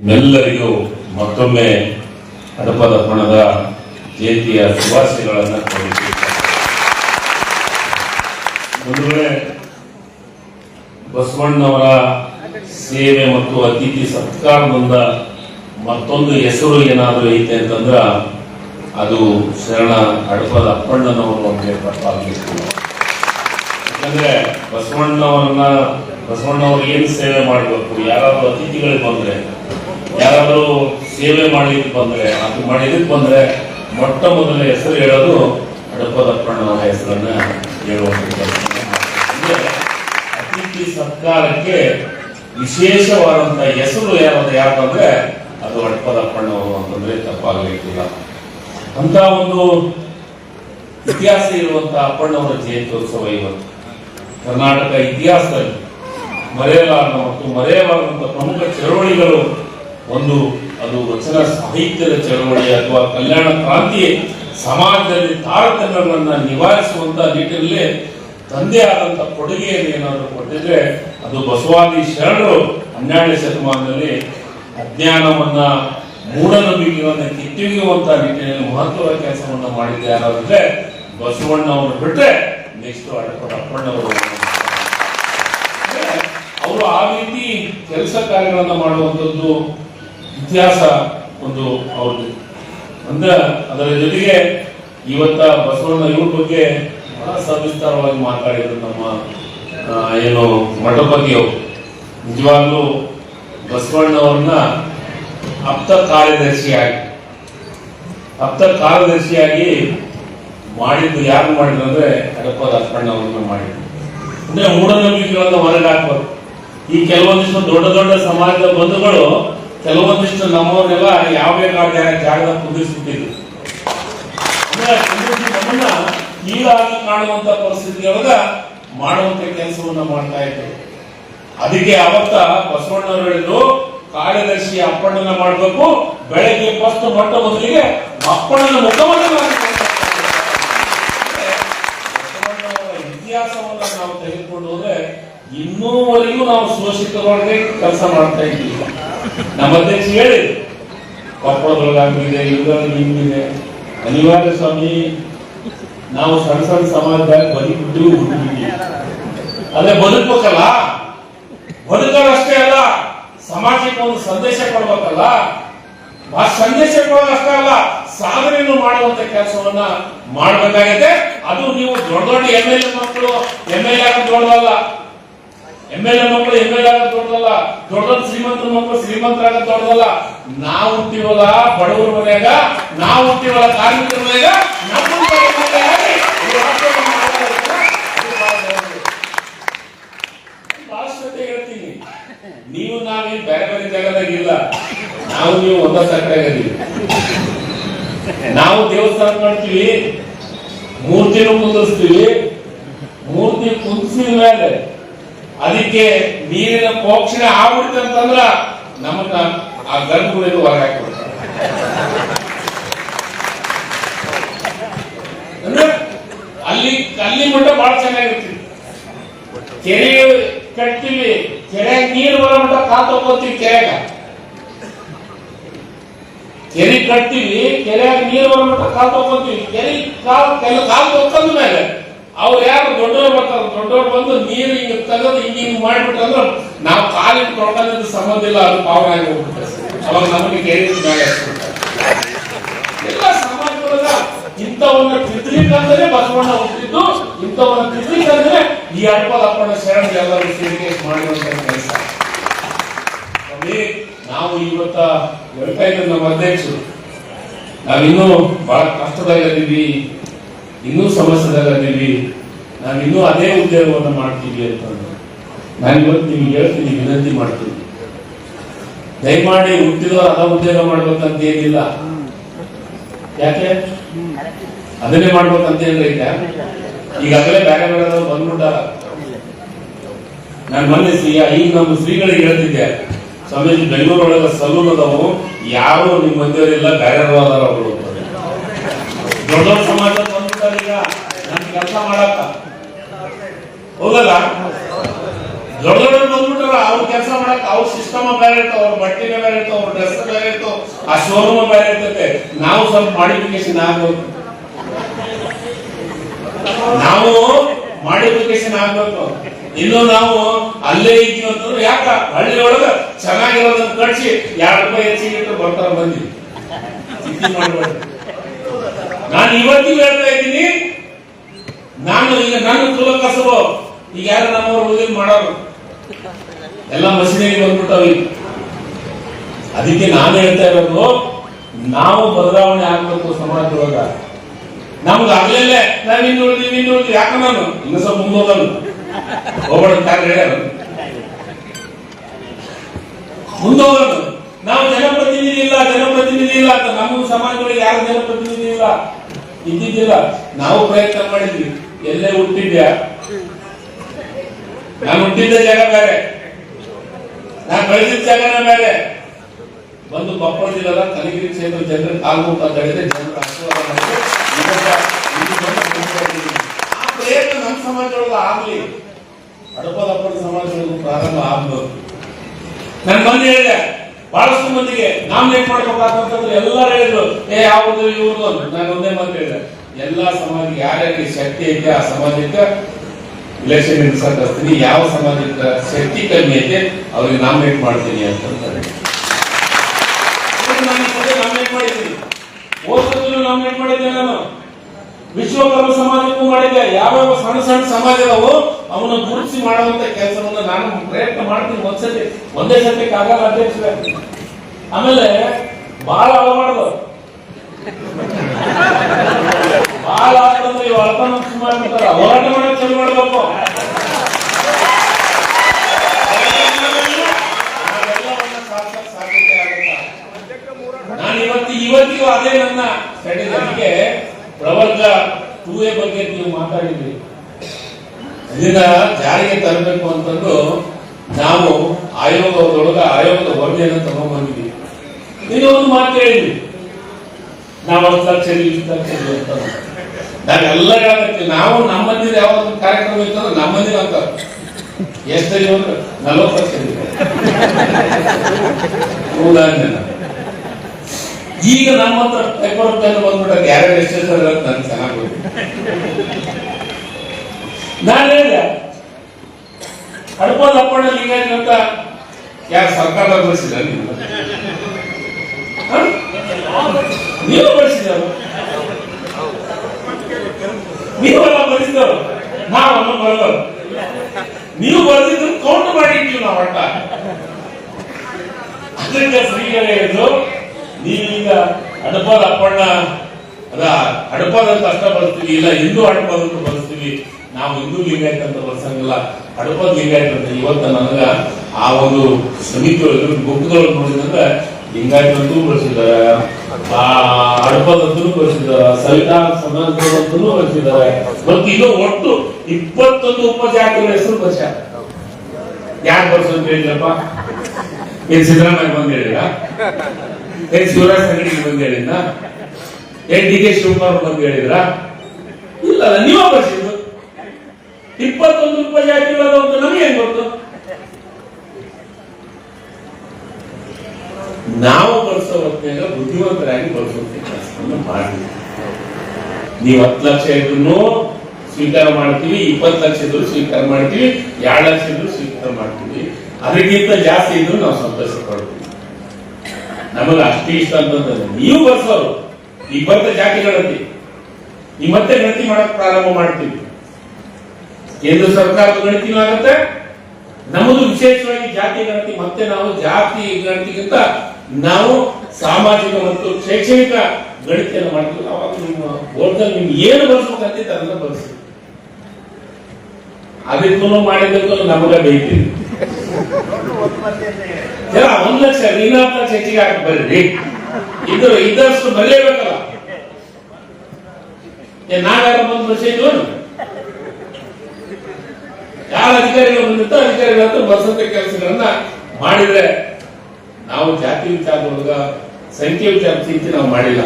ನಿಮ್ಮೆಲ್ಲರಿಗೂ ಮತ್ತೊಮ್ಮೆ ಹಡಪದ ಪಣದ ಜಯಂತಿಯ ಶುಭಾಶಯಗಳನ್ನು ಕೋರುತ್ತೇನೆ ಬಸವಣ್ಣನವರ ಬಸವಣ್ಣವರ ಸೇವೆ ಮತ್ತು ಅತಿಥಿ ಸತ್ಕಾರದಿಂದ ಮತ್ತೊಂದು ಹೆಸರು ಏನಾದರೂ ಐತೆ ಅಂತಂದ್ರ ಅದು ಶರಣ ಹಡಪದ ಅಪ್ಪಣ್ಣನವರು ನಮಗೆ ತಪ್ಪಾಗಲಿಕ್ಕೆ ಯಾಕಂದ್ರೆ ಬಸವಣ್ಣವರನ್ನ, ಬಸವಣ್ಣವ್ರು ಏನು ಸೇವೆ ಮಾಡಬೇಕು, ಯಾರಾದರೂ ಅತಿಥಿಗಳಿಗೆ ಬಂದ್ರೆ ಯಾರಾದ್ರೂ ಸೇವೆ ಮಾಡಿದಕ್ಕೆ ಬಂದರೆ, ಅದು ಮಾಡಿದಕ್ಕೆ ಬಂದರೆ ಮೊಟ್ಟ ಮೊದಲ ಹೆಸರು ಹೇಳೋದು ಹಡಪದಪ್ಪಣ್ಣವರ ಹೆಸರನ್ನ. ಅಂದ್ರೆ ಅತಿಥಿ ಸತ್ಕಾರಕ್ಕೆ ವಿಶೇಷವಾದಂಥ ಹೆಸರು ಯಾರು ಯಾಕಂದ್ರೆ ಅದು ಹಡಪದಪ್ಪಣ್ಣವರು ಅಂತಂದ್ರೆ ತಪ್ಪಾಗಲಿಕ್ಕಿಲ್ಲ ಅಂತ ಒಂದು ಇತಿಹಾಸ ಇರುವಂತಹ ಅಪ್ಪಣ್ಣವರ ಜಯಂತ್ಯೋತ್ಸವ ಇವತ್ತು ಕರ್ನಾಟಕ ಇತಿಹಾಸದಲ್ಲಿ ಮರೆಯಲಾರ ಮತ್ತು ಮರೆಯಲಾರದಂತ ಪ್ರಮುಖ ಚಳವಳಿಗಳು ಒಂದು, ಅದು ವಚನ ಸಾಹಿತ್ಯದ ಚಳವಳಿ ಅಥವಾ ಕಲ್ಯಾಣ ಕ್ರಾಂತಿ ಸಮಾಜದಲ್ಲಿ ತಾರತಮ್ಯಗಳನ್ನ ನಿವಾರಿಸುವಂತ ನಿಟ್ಟಿನಲ್ಲಿ ತಂದೆ ಆದಂತ ಕೊಡುಗೆಯನ್ನು ಏನಾದರೂ ಕೊಟ್ಟಿದ್ರೆ ಅದು ಬಸವಾದಿ ಶರಣರು ಹನ್ನೆರಡನೇ ಶತಮಾನದಲ್ಲಿ ಅಜ್ಞಾನವನ್ನ ಮೂಢನಂಬಿಕೆಗಳನ್ನ ಕಿತ್ತೊಗೆಯುವಂತ ನಿಟ್ಟಿನಲ್ಲಿ ಮಹತ್ವದ ಕೆಲಸವನ್ನ ಮಾಡಿದ್ದೆ ಯಾರಾದ್ರೆ ಅವರು ಬಿಟ್ಟರೆ ನೆಕ್ಸ್ಟ್ ಅಪ್ಪಣ್ಣವರು ಅವರು ಆ ರೀತಿ ಕೆಲಸ ಕಾರ್ಯಗಳನ್ನ ಮಾಡುವಂಥದ್ದು ಇತಿಹಾಸ ಒಂದು ಅವ್ರದ್ದು. ಅಂದ್ರೆ ಅದರ ಜೊತೆಗೆ ಇವತ್ತ ಬಸವಣ್ಣ ಇವ್ರ ಬಗ್ಗೆ ಬಹಳ ಸವಿಸ್ತಾರವಾಗಿ ಮಾತಾಡಿದ್ರು ನಮ್ಮ ಏನು ಮಠಪತಿಯವರು ನಿಜವಾಗ್ಲೂ ಬಸವಣ್ಣವ್ರನ್ನ ಅಪ್ತ ಕಾರ್ಯದರ್ಶಿಯಾಗಿ ಅಪ್ತ ಕಾರ್ಯದರ್ಶಿಯಾಗಿ ಮಾಡಿದ್ದು ಯಾರು ಮಾಡಿದ್ರು ಅಂದ್ರೆ ಅಡಪ್ಪ ಲಕ್ಷ್ಮಣ್ಣವ್ರನ್ನ ಮಾಡಿದ್ರು. ಅಂದ್ರೆ ಮೂಢನಂಬಿಕೆಗಳನ್ನ ಹೊರಗೆ ಹಾಕ್ಬೇಕು ಈ ಕೆಲವೊಂದಿಷ್ಟು ದೊಡ್ಡ ದೊಡ್ಡ ಸಮಾಜದ ಬಂಧುಗಳು ಕೆಲವೊಂದಿಷ್ಟು ನಮ್ಮವರೆಲ್ಲ ಯಾವ ಕಾರ್ಯ ಜಾಗ ಕುದಿಸ್ಬಿಟ್ಟಿದ್ರು ನಮ್ಮನ್ನ ಕೀಳಾಗಿ ಕಾಣುವಂತ ಪರಿಸ್ಥಿತಿಯೊಳಗ ಮಾಡುವಂತ ಕೆಲಸವನ್ನ ಮಾಡ್ತಾ ಇದ್ರು. ಅದಕ್ಕೆ ಅವತ್ತ ಬಸವಣ್ಣವರು ಹೇಳಿದ್ರು, ಕಾರ್ಯದರ್ಶಿ ಅಪ್ಪಣ್ಣನ ಮಾಡಬೇಕು, ಬೆಳಗ್ಗೆ ಫಸ್ಟ್ ಮೊಟ್ಟ ಮೊದಲಿಗೆ ಅಪ್ಪಣ್ಣನ ಮುಖವನ್ನು ಇತಿಹಾಸವನ್ನ ನಾವು ತೆಗೆದುಕೊಂಡು ಹೋದ್ರೆ ಇನ್ನೂವರೆಗೂ ನಾವು ಸುರಕ್ಷಿತವಾಗಿ ಕೆಲಸ ಮಾಡ್ತಾ ಇದ್ದೀವಿ ನಮ್ಮ ಅಧ್ಯಕ್ಷ ಹೇಳಿ ಕೊಪ್ಪಳದೊಳಗಾಗಿದೆ ಇವುಗಳಲ್ಲಿ ಹಿಂಗಿದೆ ಅನಿವಾರ್ಯ ಸ್ವಾಮಿ, ನಾವು ಸಣ್ಣ ಸಣ್ಣ ಸಮಾಜದಾಗ ಬದುಕಿಬಿಟ್ಟು ಹುಟ್ಟಿಬಿಟ್ಟಿವಿ ಅದೇ ಬದುಕಬೇಕಲ್ಲ? ಬದುಕೋದಷ್ಟೇ ಅಲ್ಲ, ಸಮಾಜಕ್ಕೆ ಒಂದು ಸಂದೇಶ ಕೊಡ್ಬೇಕಲ್ಲ? ಆ ಸಂದೇಶ ಕೊಡೋದಷ್ಟೇ ಅಲ್ಲ ಸಾಧನೆಯನ್ನು ಮಾಡುವಂತ ಕೆಲಸವನ್ನ ಮಾಡಬೇಕಾಗಿದೆ ಅದು ನೀವು ದೊಡ್ಡ ದೊಡ್ಡ ಎಂ ಎಲ್ ಎ ಮಕ್ಕಳು ಎಂ ಎಲ್ ಎ ದೊಡ್ಡದಲ್ಲ ಎಂ ಎಲ್ ಎ ದೊಡ್ಡ ಶ್ರೀಮಂತರ ಮಕ್ಕಳು ಶ್ರೀಮಂತರಾಗೋದು ದೊಡ್ಡದಲ್ಲ. ನಾವು ಹುಟ್ಟಿವಲ್ಲ ಬಡವರ ಮನೆಯಾಗ, ನಾವು ಹುಟ್ಟಿವಲ್ಲ ಕಾರ್ಮಿಕರ ಮನೆಯಾಗ, ನೀವು ನಾವೇ ಬೇರೆ ಬೇರೆ ಜಾಗದಾಗ ಇಲ್ಲ. ನಾವು ನೀವು ಒಂದ ನಾವು ದೇವಸ್ಥಾನ ಮಾಡ್ತೀವಿ, ಮೂರ್ತಿನೂ ಕುಂದಿಸ್ತೀವಿ ಮೂರ್ತಿ ಕುಂದಿಸಿದ ಮೇಲೆ ಅದಕ್ಕೆ ನೀರಿನ ಪೋಕ್ಷಣೆ ಆಗ್ಬಿಡ್ತಂತಂದ್ರ ನಮ್ಮನ್ನ ಆ ಗರ್ಭಗುಡಿಗೆ ಹೊರಗೆ ಹಾಕ್ಬಿಡ್ತಾರೆ. ಅಂದ್ರೆ ಅಲ್ಲಿ ಅಲ್ಲಿ ಮಟ್ಟ ಬಹಳ ಚೆನ್ನಾಗಿರ್ತೀವಿ. ಕೆರೆ ಕಟ್ತೀವಿ ಕೆರೆ ನೀರು ಬರೋ ಮಟ್ಟ ಕಾತೋಕೋತೀವಿ ಕೆರೆಗ. ಕೆರೆ ಕಟ್ತೀವಿ ಕೆರೆಯಾಗ ನೀರು ಬರೋ ಮಟ್ಟ ಕಾತೋಕೋತೀವಿ ಕೆರೆ ಕಾಲ್ ಕಾಲು ಕಾಲ್ ತಗೊಂಡ ಮೇಲೆ ಅವ್ರು ಯಾರು ದೊಡ್ಡವ್ರು ಬರ್ತಾರ ದೊಡ್ಡವ್ರು ಬಂದು ನೀರು ಹಿಂಗ ತಗದು ಹಿಂಗ ಹಿಂಗ್ ಅಂದ್ರೆ ನಾವು ಕಾಲಿನ ತೊಳ್ಕೊಳ್ಳೋದು ಸಂಬಂಧ ಇಲ್ಲ, ಅದು ಪಾವನ ಆಗಿ ಹಾಕ್ಬಿಡ್ತಾರೆ. ಎಲ್ಲ ಸಮಾಜದೊಳಗ ಇಂಥವನ್ನ ಚಿತ್ರೀಕರಣನೇ ಬಸವಣ್ಣ ಇಂಥವನ್ನ ಈ ಅಪ್ಪನ ಶರಣ ಎಲ್ಲರೂ ಸೇರಿಕೆ ಮಾಡುವಂತ ಕೆಲಸ. ನಾವು ಇವತ್ತ ನಮ್ಮ ಅಧ್ಯಕ್ಷರು ನಾವಿನ್ನೂ ಬಹಳ ಕಷ್ಟದಲ್ಲಿದ್ದೀವಿ. ಇನ್ನೂ ಸಮಸ್ಯೆದಾಗ ನಾನು ಇನ್ನೂ ಅದೇ ಉದ್ಯೋಗವನ್ನು ಮಾಡ್ತೀವಿ ಅಂತಂದ್ರೆ ನಾನು ಇವತ್ತು ನಿಮ್ಗೆ ಹೇಳ್ತೀನಿ, ವಿನಂತಿ ಮಾಡ್ತೀನಿ. ದಯಮಾಡಿ ಹುಟ್ಟಿದವರು ಅದ ಉದ್ಯೋಗ ಮಾಡ್ಬೇಕಂತ ಏನಿಲ್ಲ. ಯಾಕೆ? ಅದನ್ನೇ ಮಾಡ್ಬೇಕಂತ ಈಗ. ಈಗಾಗಲೇ ಬೇರೆ ಬೇರೆ ಬಂದ್ಬಿಟ್ಟ. ನಾನು ಮೊನ್ನೆ ಸಿ ಈಗ ನಮ್ಮ ಶ್ರೀಗಳಿಗೆ ಹೇಳ್ತಿದ್ದೆ, ಸ್ವಾಮೀಜಿ, ಬೆಂಗಳೂರೊಳಗ ಸಲೂನ್ ಅದಾವು, ಯಾರು ನಿಮ್ಮ ಮಧ್ಯವರೆಲ್ಲ ಬೇರೆ ಅದಾರ ಅವರು ಸಮಾಜ ಕೆಲಸ ಮಾಡಕ್ಕ? ಹೋಗಲ್ಲ ದೊಡ್ಡ ದೊಡ್ಡ ಬಂದ್ಬಿಟ್ರ ಅವ್ರ ಕೆಲಸ ಮಾಡಕ್ ಅವ್ರ ಸಿಸ್ಟಮ್ ಬೇರೆ ಇರ್ತಾವ ಅವ್ರ ಬಟ್ಟೆ ಬೇರೆ ಇರ್ತಾವ ಅವ್ರ ಡ್ರೆಸ್ ಬೇರೆ ಇರ್ತಾವ ಆ ಶೋರೂಮ್ ಬೇರೆ ಇರ್ತೈತೆ. ನಾವು ಸ್ವಲ್ಪ ಮಾಡಿಫಿಕೇಶನ್ ಆಗ್ಬೇಕು. ನಾವು ಮಾಡಿಫಿಕೇಶನ್ ಆಗ್ಬೇಕು. ಇನ್ನು ನಾವು ಅಲ್ಲೇ ಇದ್ದೀವಿ ಅಂತಂದ್ರೆ ಯಾಕ? ಹಳ್ಳಿ ಒಳಗ ಚೆನ್ನಾಗಿರೋದನ್ನ ಕಟ್ಸಿ ಎರಡು ರೂಪಾಯಿ ಹೆಚ್ಚಿಗೆ ಇಟ್ಟು ಬರ್ತಾರ ಬಂದಿ ನಾನು ಇವತ್ತಿಗೂ ಹೇಳ್ತಾ ಇದ್ದೀನಿ ನಾನು ಈಗ ನನ್ನ ಕುಲ ಕಸಬು. ಈಗ ಯಾರು ನಮ್ಮವ್ರು ಹೋಗಿ ಮಾಡೋರು? ಎಲ್ಲ ಮಸೀದಿಗೆ ಬಂದ್ಬಿಟ್ಟವ ಈಗ. ಅದಕ್ಕೆ ನಾನು ಹೇಳ್ತಾ ಇರೋದು, ನಾವು ಬದಲಾವಣೆ ಆಗ್ಬೇಕು ಸಮಾಜದೊಳಗ ನಮ್ಗೆ ಆಗ್ಲೇಲೆ ನಾನು ಇನ್ನು ಉಳಿದೀವಿ ಇನ್ನು ಉಳಿದೀವಿ ಯಾಕ ನಾನು? ಇನ್ನು ಸ್ವಲ್ಪ ಮುಂದೋದನು ಹೋಗೋಣ. ಕಾರ್ಯ ಹೇಳ್ಯಾರ? ಮುಂದೋದನು ನಾವು ಜನಪ್ರತಿನಿಧಿ ಇಲ್ಲ ಜನಪ್ರತಿನಿಧಿ ಇಲ್ಲ ಅಂತ ನಮ್ಮ ಸಮಾಜದೊಳಗೆ ಯಾರು ಜನಪ್ರತಿನಿಧಿ ಇಲ್ಲ? ಇದ್ದಿದ್ದಿಲ್ಲ. ನಾವು ಪ್ರಯತ್ನ ಮಾಡಿದ್ವಿ. ಎಲ್ಲೇ ಹುಟ್ಟಿದ್ಯಾ? ನಾನು ಹುಟ್ಟಿದ್ದ ಜಾಗ ಬೇರೆ. ನಾನು ಬೆಳೆದಿದ್ದ ಜಾಗನ ಬೇರೆ. ಬಂದು ಕೊಪ್ಪಳ ಜಿಲ್ಲೆದ ಕನಗಿರಿ ಕ್ಷೇತ್ರ ಜನರ ಆಗ್ಬೇಕು ಅಂತ ಹೇಳಿದ್ರೆ ಜನರ. ಆ ಪ್ರಯತ್ನ ನಮ್ಮ ಸಮಾಜದೊಳಗೆ ಆಗ್ಲಿ. ಅಡಪದಪ್ಪನ ಸಮಾಜದೊಳಗೂ ಪ್ರಾರಂಭ ಆಗ್ಬೋದು ನನ್ನ ಬಂದು ಹೇಳಿದೆ, ಬಹಳಷ್ಟು ಮಂದಿಗೆ ನಾಮಿನೇಟ್ ಮಾಡ್ಬೇಕಾಗ್ತಂದ್ರೆ ಎಲ್ಲರೂ ಹೇಳಿದ್ರು, ಏ ಯಾವ್ದು ಇವ್ರದ್ದು ನಾನು ಒಂದೇ ಮಾತು ಹೇಳಿದೆ. ಎಲ್ಲಾ ಸಮಾಜ ಯಾರ್ಯಾರಿಗೆ ಶಕ್ತಿ ಐತೆ ಆ ಸಮಾಜಕ್ಕ ಇಲೆಕ್ಷನ್ ನಿಲ್ಸಕ್ಕಿಸ್ತೀನಿ ಯಾವ ಸಮಾಜಕ್ಕ ಶಕ್ತಿ ಕಮ್ಮಿ ಐತೆ, ಅವ್ರಿಗೆ ನಾಮಿನೇಟ್ ಮಾಡ್ತೀನಿ ಅಂತಂತಾರೆ ನಾಮಿನೇಟ್ ಮಾಡಿದ್ದೆ ನಾನು. ವಿಶ್ವಕರ್ಮ ಸಮಾಜಕ್ಕೂ ಮಾಡಿದ್ದೆ. ಯಾವ್ಯಾವ ಸಣ್ಣ ಸಣ್ಣ ಸಮಾಜ ಇದಾವೋ ಅವನ್ನ ಗುರುತಿಸಿ ಮಾಡುವಂತ ಕೆಲಸವನ್ನ ನಾನು ಪ್ರಯತ್ನ ಮಾಡ್ತೀನಿ. ಒಂದ್ಸತಿ, ಒಂದೇ ಸತಿ ಆಗಲ್ಲ ಅಧ್ಯಕ್ಷರೇ ಆಮೇಲೆ ಬಹಳ ಅಳಬಾರ್ದು ಬಹಳ ಆತಂದ್ರೆ ಇವ್ ಅಳ್ತಾನ ಸುಮಾರು ಹೋರಾಟ ಮಾಡಕ್ ಚಲೋ ಮಾಡಬೇಕು. ಇವತ್ತು ಇವತ್ತಿಗೂ ಅದೇ ನನ್ನ ಅದಕ್ಕೆ ಪ್ರವರ್ಗ ಟೂ ಎ ಬಗ್ಗೆ ನೀವು ಮಾತಾಡಿದ್ರಿ ಇದನ್ನ ಜಾರಿಗೆ ತರಬೇಕು ಅಂತಂದು ನಾವು ಆಯೋಗದೊಳಗ ಆಯೋಗದ ವರದಿಯನ್ನು ತಗೊಂಡ್ಬಂದಿದ್ವಿ ನೀನು ಒಂದು ಮಾತು ಹೇಳಿದ್ವಿ ನಾವು ಹತ್ತು ಲಕ್ಷ ಇಷ್ಟು ಲಕ್ಷ ಅಂತ. ನಾವೆಲ್ಲ ಹೇಳಕ್ಕೆ ನಾವು ನಮ್ಮ ಮಂದಿರ ಯಾವ್ದು ಕಾರ್ಯಕ್ರಮ ಇತ್ತು ಮಂದಿರ ಅಂತ. ಎಷ್ಟಿದೆ ಅಂದ್ರೆ ನಲವತ್ತು ಈಗ ನಮ್ಮ ಹತ್ರ ಪೇಪರ್ ಬಂದ್ಬಿಟ್ಟ ಯಾರ್ಯಾರು ಎಷ್ಟು ಅಂತ ನಾನು ಹೇಳಿದೆ ಅಪ್ಪಣ್ಣ ಲಿಂಗಾಯತ ಅಂತ ಯಾರು ಸರ್ಕಾರ ಬಳಸಿದ ನೀವು? ನೀವು ನೀವೆಲ್ಲ ಬಳಸಿದವರು ನಾವಲ್ಲ ಬರಲ್ಲ ನೀವು ಬರೆದಿದ್ದು ಕೌಂಟ್ ಮಾಡಿ ಇಟ್ಟಿವಿ ನಾವು ಅಟ್ಟ ಅದಕ್ಕೆ ಶ್ರೀಗಳೇ ಹೇಳಿದ್ರು, ನೀವೀಗ ಅಡಪದ ಅಪ್ಪಣ್ಣ, ಅದ ಅಡಪದ ಅಂತ ಅಷ್ಟ ಬರ್ತೀವಿ ಇಲ್ಲ ಹಿಂದೂ ಅಡಪದ ಅಂತ ಬಳಸ್ತೀವಿ ನಾವು ಹಿಂದೂ ಲಿಂಗಾಯತ್ ಅಂತ ಬರ್ಸಂಗಿಲ್ಲ. ಅಡಪದ ಲಿಂಗಾಯತ್ ಅಂತ ಇವತ್ತು ನನಗ ಆ ಒಂದು ಸಮಿತಿ ಗುಂಪುದೊಳಗೆ ನೋಡಿದ್ರೆ ಲಿಂಗಾಯತ ಅಂತೂ ಬಳಸಿದ್ದಾರೆ ಆ ಹಡಪದಂತೂ ಬಳಸಿದ್ದಾರೆ ಸವಿತಾ ಸಮಾಜದಂತೂ ಕಳಿಸಿದ್ದಾರೆ ಮತ್ತು ಇದು ಒಟ್ಟು ಇಪ್ಪತ್ತೊಂದು ಉಪಜಾತಿಗಳ ಹೆಸರು ಬಳಸ್ಯಾರ ಯಾರು ಬಳಸೋದು ಹೇಳಿಲ್ಲಪ್ಪ ಏನ್ ಸಿದ್ದರಾಮಯ್ಯ ಬಂದ್ ಹೇಳಿಲ್ಲ ಏನ್ ಶಿವರಾಜ್ ಸಂಗಡಿ ಬಂದ್ ಹೇಳಿದ್ದ ಏನ್ ಡಿ. ಕೆ. ಶಿವಕುಮಾರ್ ಬಂದ್ ಹೇಳಿದ್ರ? ಇಲ್ಲ ನೀವೇ ಬರ್ಸಿದ್ದು ಇಪ್ಪತ್ತೊಂದು ಉಪಜಾತಿಗಳ ನಮಗೆ ಹೆಂಗ್ ಗೊತ್ತು? ನಾವು ಬಳಸೋ ಹೊತ್ತಿನಾಗ ಬುದ್ಧಿವಂತರಾಗಿ ಬಳಸೋ ಕೆಲಸವನ್ನು ಮಾಡಿ ನೀವು ಹತ್ತು ಲಕ್ಷ ಇದ್ರು ಸ್ವೀಕಾರ ಮಾಡ್ತೀವಿ, ಇಪ್ಪತ್ತು ಲಕ್ಷ ಇದ್ರು ಸ್ವೀಕಾರ ಮಾಡ್ತೀವಿ, ಎರಡು ಲಕ್ಷ ಇದ್ರು ಸ್ವೀಕಾರ ಮಾಡ್ತೀವಿ. ಅದಕ್ಕಿಂತ ಜಾಸ್ತಿ ಇದ್ರು ನಾವು ಸಂತೋಷ ಪಡ್ತೀವಿ. ನಮಗೆ ಅಷ್ಟೇ ಇಷ್ಟ ಅಂತಂದ್ರೆ ನೀವು ಬರ್ಸೋರು ಈಗ ಬರ್ತ ಜಾತಿಗಳಲ್ಲಿ ನೀವು ಮತ್ತೆ ಗಣತಿ ಮಾಡಕ್ ಪ್ರಾರಂಭ ಮಾಡ್ತೀವಿ. ಕೇಂದ್ರ ಸರ್ಕಾರದ ಗಣತಿನೂ ಆಗುತ್ತೆ. ನಮ್ಮದು ವಿಶೇಷವಾಗಿ ಜಾತಿ ಗಣತಿ ಮತ್ತೆ ನಾವು ಜಾತಿ ಗಣತಿಗಿಂತ ನಾವು ಸಾಮಾಜಿಕ ಮತ್ತು ಶೈಕ್ಷಣಿಕ ಗಣಿತೆಯನ್ನು ಮಾಡ್ತೀವಿ. ಅವಾಗ ನಿಮ್ಮ ಬೋರ್ಡಲ್ಲಿ ನಿಮ್ಗೆ ಏನು ಅಂತ ಅದನ್ನ ಬಳಸಿ ಅದಕ್ಕೂ ಮಾಡಿದ್ದಕ್ಕೂ ನಮಗ ಬೇಕು ಒಂದ್ ಲಕ್ಷ ನೀನಾಥ ಹೆಚ್ಚಿಗೆ ಹಾಕಿ ಬರ್ರಿ. ಇದ್ರು ಇದ್ದಷ್ಟು ಬರಲೇಬೇಕಲ್ಲ ನಾವ್ಯಾರ ಬಂದು ಬರ್ಸಿದ್ವು ಯಾರ ಅಧಿಕಾರಿಗಳು ಬಂದಿತ್ತು ಅಧಿಕಾರಿಗಳ ಬರ್ಸಂತ ಕೆಲಸಗಳನ್ನ ಮಾಡಿದ್ರೆ ನಾವು ಜಾತಿ ವಿಚಾರದೊಳಗ ಸಂಖ್ಯೆ ವಿಚಾರ ಚಿಂತೆ ನಾವು ಮಾಡಿಲ್ಲ.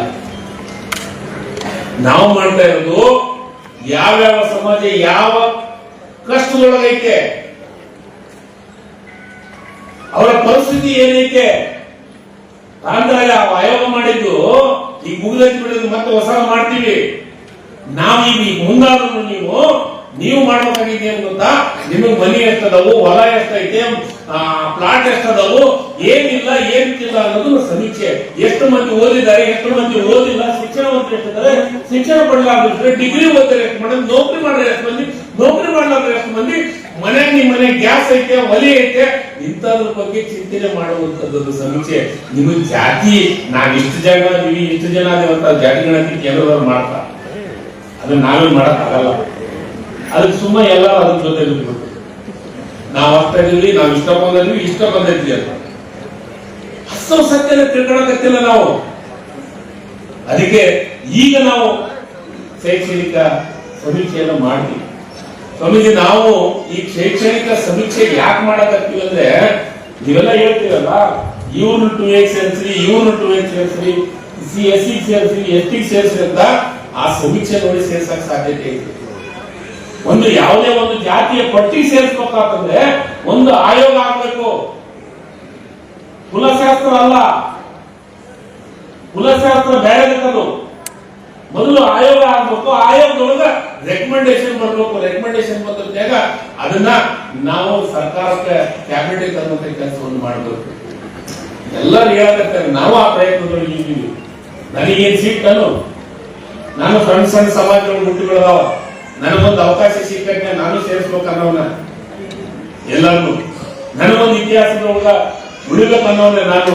ನಾವು ಮಾಡ್ತಾ ಇರೋದು ಯಾವ್ಯಾವ ಸಮಾಜ ಯಾವ ಕಷ್ಟದೊಳಗೈತೆ, ಅವರ ಪರಿಸ್ಥಿತಿ ಏನೈತೆ ಆಂಧ್ರ ಆಯೋಗ ಮಾಡಿದ್ದು ಈಗ ಮುಗಿದ ಬಿಡೋದು ಮತ್ತೆ ಹೊಸ ಮಾಡ್ತೀವಿ. ನಾವೀಗ ಮುಂದಾದ್ರು ನೀವು ನೀವು ಮಾಡಬೇಕಾಗಿದೆ ಅಂತ ನಿಮಗೆ ಮನಿ ಎಷ್ಟದವು ಹೊಲ ಎಷ್ಟೈತೆ ಪ್ಲಾಟ್ ಎಷ್ಟದವು ಏನಿಲ್ಲ ಏನಿಲ್ಲ ಅನ್ನೋದು ಸಮೀಕ್ಷೆ. ಎಷ್ಟು ಮಂದಿ ಓದಿದ್ದಾರೆ, ಎಷ್ಟು ಮಂದಿ ಓದಿಲ್ಲ ಶಿಕ್ಷಣ ಮಂತ್ರಿ ಎಷ್ಟಿದ್ದಾರೆ ಶಿಕ್ಷಣ ಪಡೆಯಲಾಗಿದ್ರೆ ಡಿಗ್ರಿ ಓದಿದ್ರೆ ಎಷ್ಟು ಮಂದಿ, ನೌಕರಿ ಮಾಡಿದ್ರೆ ಎಷ್ಟು ಮಂದಿ, ನೌಕರಿ ಮಾಡಲಾದ್ರೆ ಎಷ್ಟು ಮಂದಿ ಮನೆ ನಿಮ್ಮ ಮನೆ ಗ್ಯಾಸ್ ಐತೆ, ಒಲೆ ಐತೆ, ಇಂಥದ್ರ ಬಗ್ಗೆ ಚಿಂತನೆ ಮಾಡುವಂತದ್ದು ಸಮೀಕ್ಷೆ. ನಿಮಗೆ ಜಾತಿ, ನಾವ್ ಇಷ್ಟು ಜನ ನೀವು ಇಷ್ಟು ಜನ ಜಾತಿಗಳಲ್ಲಿ ಕೆಲವರು ಮಾಡ್ತಾರೆ. ಅದನ್ನ ನಾವೇ ಮಾಡಕ್ಕಾಗಲ್ಲ. ಅದಕ್ಕೆ ಸುಮ್ಮ ಎಲ್ಲರೂ ಅದ್ರ ಜೊತೆ ನಾವು ಅಷ್ಟ ಇರಲಿ ನಾವು ಇಷ್ಟ ಬಂದಿದ್ವಿ, ಇಷ್ಟ ಬಂದೈತಿ ಅಂತ. ಹಸು ಸತ್ಯನ ತಿಳ್ಕೊಳಕತ್ತಿಲ್ಲ ನಾವು. ಅದಕ್ಕೆ ಈಗ ನಾವು ಶೈಕ್ಷಣಿಕ ಸಮೀಕ್ಷೆಯನ್ನು ಮಾಡ್ತೀವಿ. ಸ್ವಾಮೀಜಿ, ನಾವು ಈ ಶೈಕ್ಷಣಿಕ ಸಮೀಕ್ಷೆ ಯಾಕೆ ಮಾಡಕತ್ತೀವಿ ಅಂದ್ರೆ, ನೀವೆಲ್ಲ ಹೇಳ್ತೀವಲ್ಲ ಇವ್ರು ಟು ಎಕ್ ಸೇರಿಸ್ರಿ ಇವ್ರು ಟು ಎಕ್ ಸೇರಿಸ್ರಿ ಸಿ ಎಸ್ ಸಿ ಸೇರಿಸ್ರಿ ಎಸ್ ಟಿ ಸೇರಿಸ್ರಿ ಅಂತ ಆ ಸಮೀಕ್ಷೆ ನೋಡಿ ಸೇರ್ಸಕ್ ಸಾಧ್ಯತೆ ಇದೆ. ಒಂದು ಯಾವುದೇ ಒಂದು ಜಾತಿಯ ಪಟ್ಟಿ ಸೇರಿಸ್ಬೇಕಾತಂದ್ರೆ ಒಂದು ಆಯೋಗ ಆಗಬೇಕು. ಕುಲಶಾಸ್ತ್ರ ಅಲ್ಲ. ಕುಲಶಾಸ್ತ್ರ ಬೇರೆ ಮೊದಲು ಆಯೋಗ ಆಗ್ಬೇಕು, ಆಯೋಗದೊಳಗ ರೆಕಮೆಂಡೇಶನ್ ಬರ್ಬೇಕು. ರೆಕಮೆಂಡೇಶನ್ ಬಂದಾಗ ಅದನ್ನ ನಾವು ಸರ್ಕಾರಕ್ಕೆ ಕ್ಯಾಬಿನೆಟ್ ತರುವಂತ ಕೆಲಸವನ್ನು ಮಾಡಬೇಕು. ಎಲ್ಲರೂ ಹೇಳಕತ್ತಾರೆ, ನಾವು ಆ ಪ್ರಯತ್ನದಲ್ಲಿ ನನಗೇನ್ ಸೀಟ್ ನಾನು ಸಣ್ಣ ಸಣ್ಣ ಸಮಾಜಗಳು ಹುಟ್ಟಿ ಬೆಳೆದವ ನನಗೊಂದು ಅವಕಾಶ ಸಿಕ್ಕಂತೆ ನಾನು ಸೇರಿಸ್ಬೇಕು ಅನ್ನೋನ ಎಲ್ಲರೂ ನನಗೊಂದು ಇತಿಹಾಸದೊಳಗ ಒಳಗ ಅನ್ನೋನೆ ನಾನು.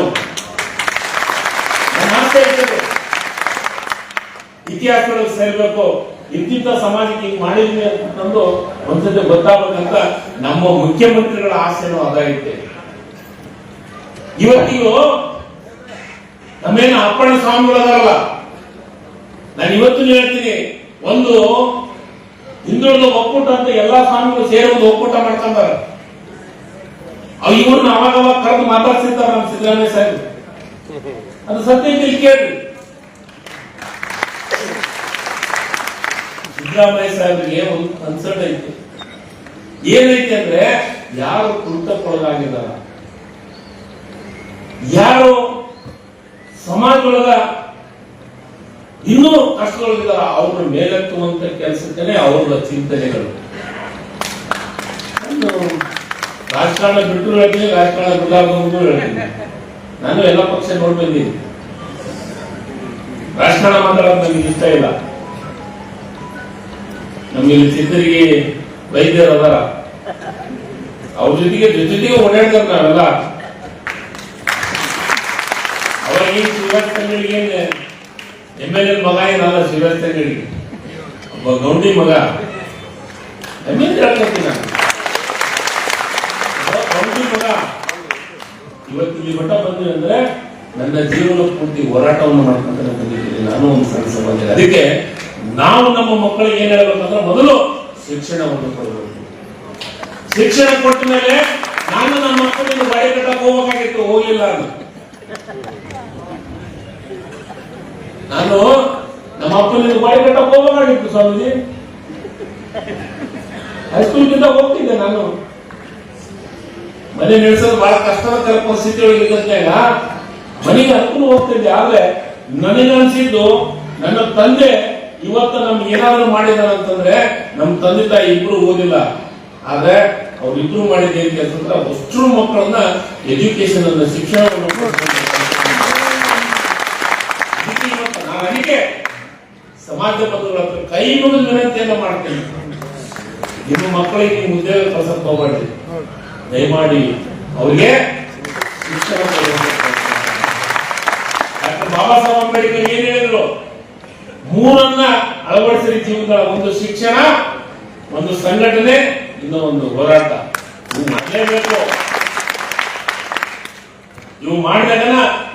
ಆಸೆ ಇರ್ತದೆ ಇತಿಹಾಸದೊಳಗೆ ಸೇರ್ಬೇಕು, ಇಂತಿಂತ ಸಮಾಜಕ್ಕೆ ಹಿಂಗ್ ಮಾಡಿದ್ವಿ ಅಂತಂದು ಒಂದ್ಸತಿ ಗೊತ್ತಾಗ್ಬೇಕಂತ ನಮ್ಮ ಮುಖ್ಯಮಂತ್ರಿಗಳ ಆಸೆನೂ ಅದಾಗೈತೆ ಇವತ್ತಿಗೂ ನಮ್ಮೇನು ಅಪ್ಪಣ್ಣ ಸ್ವಾಮಿಗಳದಾರಲ್ಲ? ನಾನು ಇವತ್ತು ಹೇಳ್ತೀನಿ, ಒಂದು ಹಿಂದುಳಿದ ಒಕ್ಕೂಟ ಅಂತ ಎಲ್ಲಾ ಸ್ವಾಮಿಗಳು ಸೇರಿ ಒಂದು ಒಕ್ಕೂಟ ಮಾಡ್ಕೊಂಡಾರ ಅವ್ ಇವ್ರನ್ನ ಅವಾಗ ಅವಾಗ ಕರೆದು ಮಾತಾಡ್ಸಿರ್ತಾರ ನಮ್ಮ ಸಿದ್ದರಾಮಯ್ಯ ಸಾಹೇಬ್ ಅದು ಸತ್ಯ ಇಲ್ಲಿ ಕೇಳ್ರಿ. ಸಿದ್ದರಾಮಯ್ಯ ಸಾಹೇಬ್ರಿಗೆ ಒಂದು ಕನ್ಸರ್ಟ್ ಐತಿ. ಏನೈತಿ ಅಂದ್ರೆ ಯಾರು ಕೃತಕ್ಕೊಳಗಾಗಿದ್ದಾರ ಯಾರು ಸಮಾಜದೊಳಗ ಇನ್ನೂ ಕಷ್ಟದೊಳಗಿದಾರ ಅವ್ರನ್ನ ಮೇಲೆತ್ತುವಂತ ಕೆಲಸಕ್ಕೇನೆ ಅವ್ರ ಚಿಂತನೆಗಳು. ರಾಜಕಾರಣ ಬಿಟ್ಟು ಹೇಳ್ತೀನಿ, ರಾಜಕಾರಣ ಬಿಡಲಾರ್ದು ಹೇಳ್ತೀನಿ. ನಾನು ಎಲ್ಲ ಪಕ್ಷ ನೋಡಿ ರಾಜಕಾರಣ ಮಾತಾಡೋದು ನನಗೆ ಇಷ್ಟ ಇಲ್ಲ. ನಮಗೆ ಸಿದ್ಧರಿಗೆ ವೈದ್ಯರು ಅದರ. ಅವ್ರ ಜೊತೆಗೆ ಜೊತೆಗೆ ಓಡಾಡ್ತಾರೆ ನಾವೆಲ್ಲ. ಅವರಿಗೆ ತಂಗಡಿಗೆ ಎಂ ಎಲ್ ಎ ಮಗ ಏನಲ್ಲ ಶಿವರಾಜ್ ತಂಗಡಿಗೆ ಒಬ್ಬ ಗೌಂಡಿ ಮಗ. ನಾನು. ಗೌಂಡಿ ಮಗ. ಇವತ್ತು ಇಲ್ಲಿ ಮಟ್ಟ ಬಂದ್ವಿ ನನ್ನ ಜೀವನ ಪೂರ್ತಿ ಹೋರಾಟವನ್ನು ಮಾಡ್ಕೊಂತ ನಾನು ಒಂದು ಸಣ್ಣ ಅದಕ್ಕೆ ನಾವು ನಮ್ಮ ಮಕ್ಕಳಿಗೆ ಏನ್ ಹೇಳ್ಬೇಕಂದ್ರೆ ಮೊದಲು ಶಿಕ್ಷಣವನ್ನು ಕೊಡಬೇಕು. ಶಿಕ್ಷಣ ಕೊಟ್ಟ ಮೇಲೆ ನಾನು ನಮ್ಮ ಮಕ್ಕಳಿಗೆ ಬಾಯಿ ಕಟ್ಟಕ್ಕೆ ಹೋಗಬೇಕಾಗಿತ್ತು. ಹೋಗಿಲ್ಲ ನಾನು. ನಾನು ನಮ್ಮ ಅಪ್ಪನ ಬಾಯಿ ಕಟ್ಟಕ್ಕೆ ಮಾಡಿತ್ತು ಸ್ವಾಮೀಜಿ. ಹೈಸ್ಕೂಲ್ಗಿಂತ ಹೋಗ್ತಿದ್ದೆ ನಾನು. ಮನೆ ನಡೆಸೋದು ಬಹಳ ಕಷ್ಟದ ಪರಿಸ್ಥಿತಿ ಒಳಗೆ ಮನೆಗೆ ಹತ್ತು ಹೋಗ್ತಿದ್ದೆ, ಆದ್ರೆ ನನಗೆ ಅನ್ಸಿದ್ದು ನನ್ನ ತಂದೆ ಇವತ್ತು ನಮ್ಗೆ ಏನಾದ್ರು ಅಂತಂದ್ರೆ ನಮ್ಮ ತಂದೆ ತಾಯಿ ಇಬ್ರು ಓದಿಲ್ಲ. ಆದ್ರೆ ಅವ್ರಿಬ್ರು ಮಾಡಿದ ಏನ್ ಕೆಲಸ ಮಕ್ಕಳನ್ನ ಎಜುಕೇಶನ್ ಅನ್ನ ಶಿಕ್ಷಣವನ್ನು ಕೊಡ್ತಾರೆ. ಅದಕ್ಕೆ ಇವತ್ತು ನಾನು ಅದಕ್ಕೆ ಸಮಾಜ ಬಂಧುಗಳ ಹತ್ರ ಕೈ ಮುಗಿದ ವಿನಂತಿಯನ್ನ ಮಾಡ್ತೀನಿ. ನಿಮ್ಮ ಮಕ್ಕಳಿಗೆ ನೀವು ಉದ್ಯೋಗ ಕಳ್ಸಕ್ ಹೋಗ್ಬೇಡ್ರಿ ದಯಮಾಡಿ ಅವ್ರಿಗೆ ಶಿಕ್ಷಣ ಬಾಬಾ ಸಾಹೇಬ್ ಅಂಬೇಡ್ಕರ್ ಏನ್ ಹೇಳಿದ್ರು? ಮೂರನ್ನ ಅಳವಡಿಸಿದ ಜೀವನದ ಒಂದು ಶಿಕ್ಷಣ, ಒಂದು ಸಂಘಟನೆ, ಇನ್ನು ಒಂದು ಹೋರಾಟ. ನೀವು ಮಾಡಲೇಬೇಕು ಇವು ಮಾಡಿದಾಗ